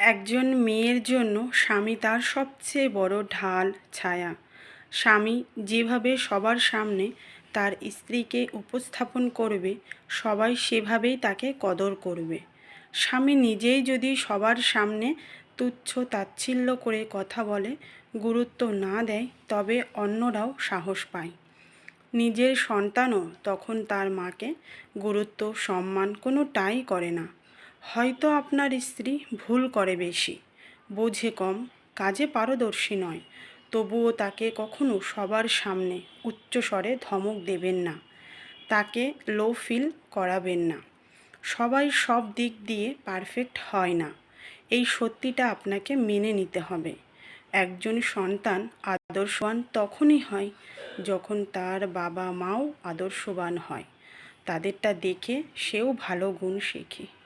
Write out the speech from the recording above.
একজন মেয়ের জন্য স্বামী তার সবচেয়ে বড় ঢাল ছায়া। স্বামী যেভাবে সবার সামনে তার স্ত্রীকে উপস্থাপন করবে, সবাই সেভাবেই তাকে কদর করবে। স্বামী নিজেই যদি সবার সামনে তুচ্ছ তাচ্ছিল্য করে কথা বলে, গুরুত্ব না দেয়, তবে অন্যরাও সাহস পায়। নিজের সন্তানও তখন তার মাকে গুরুত্ব, সম্মান কোনোটাই করে না। হয়তো আপনার স্ত্রী ভুল করে বেশি। বোঝে কম, কাজে পারদর্শী নয়। তবুও তাকে কখনো সবার সামনে উচ্চস্বরে ধমক দেবেন না। তাকে লো ফিল করাবেন না। সবাই সব দিক দিয়ে পারফেক্ট হয় না। এই সত্যিটা আপনাকে মেনে নিতে হবে। একজন সন্তান আদর্শবান তখনই হয় যখন তার বাবা মাও আদর্শবান হয়। তাদেরটা দেখে সেও ভালো গুণ শেখে।